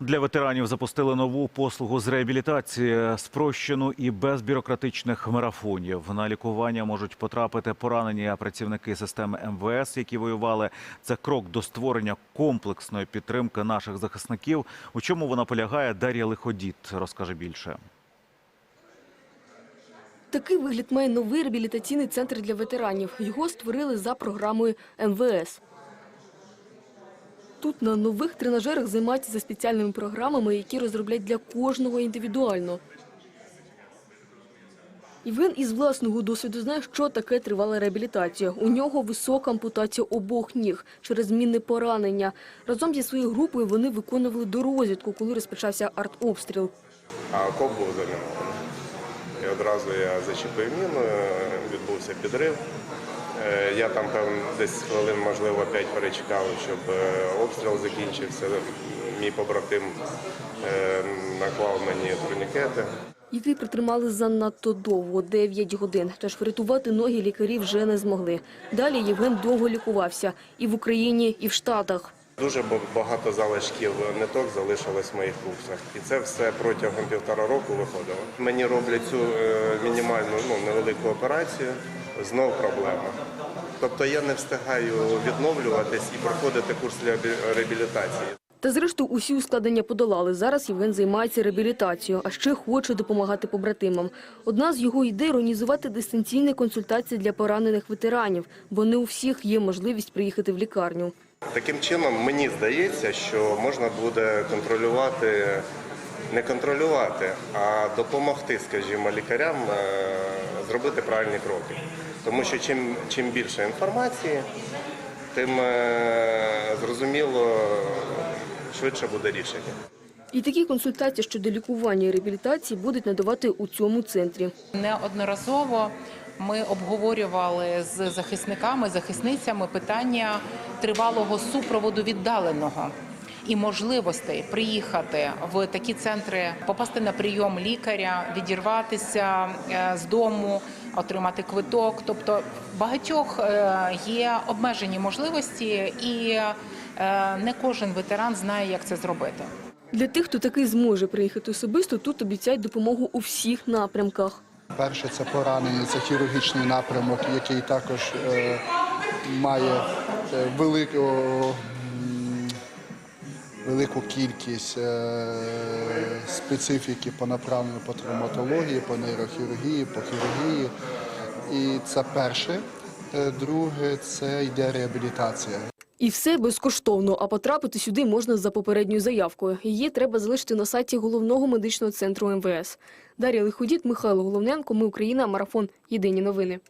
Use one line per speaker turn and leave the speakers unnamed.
Для ветеранів запустили нову послугу з реабілітації, спрощену і без бюрократичних марафонів. На лікування можуть потрапити поранені працівники системи МВС, які воювали. Це крок до створення комплексної підтримки наших захисників. У чому вона полягає, Дар'я Лиходіт розкаже більше.
Такий вигляд має новий реабілітаційний центр для ветеранів. Його створили за програмою МВС. Тут на нових тренажерах займаються за спеціальними програмами, які розроблять для кожного індивідуально. Євген із власного досвіду знає, що таке тривала реабілітація. У нього висока ампутація обох ніг через змінне поранення. Разом зі своєю групою вони виконували дорозвідку, коли розпочався артобстріл.
а окоп був замінований. І одразу я зачепив міну, відбувся підрив. Е, Я там певно десь хвилин, можливо, 5 перечекав, щоб е, обстріл закінчився. Мій побратим е, наклав мені турнікети.
який притримали занадто довго – 9 годин. Тож врятувати ноги лікарі вже не змогли. Далі Євген довго лікувався і в Україні, і в Штатах.
Дуже ба- багато залишків ниток залишилось в моїх курсах. І це все протягом півтора року виходило. Мені роблять цю мінімальну ну, невелику операцію, знов проблема. Тобто я не встигаю відновлюватись і проходити курс реабі- реабілітації.
Та зрештою усі ускладнення подолали. Зараз Євген займається реабілітацією, а ще хоче допомагати побратимам. Одна з його ідей – організувати дистанційні консультації для поранених ветеранів, бо не у всіх є можливість приїхати в лікарню.
Таким чином, мені здається, що можна буде контролювати, не контролювати, а допомогти, скажімо, лікарям е, зробити правильні кроки. Тому що чим, чим більше інформації, тим е, зрозуміло швидше буде рішення.
І такі консультації щодо лікування і реабілітації будуть надавати у цьому центрі.
Неодноразово ми обговорювали з захисниками, захисницями питання тривалого супроводу віддаленого і можливостей приїхати в такі центри, попасти на прийом лікаря, відірватися е, з дому, отримати квиток. Тобто в багатьох е, є обмежені можливості, і е, не кожен ветеран знає, як це зробити.
Для тих, хто таки зможе приїхати особисто, тут обіцяють допомогу у всіх напрямках.
Перше це поранення, це хірургічний напрямок, який також е, має велику, велику кількість е, специфіки по направленню по травматології, по нейрохірургії, по хірургії. І це перше. Е, Друге це йде реабілітація.
І все безкоштовно, а потрапити сюди можна за попередньою заявкою. Її треба залишити на сайті головного медичного центру МВС. Дар'я Лиходіт, Михайло Головненко. Ми Україна. Марафон. Єдині новини.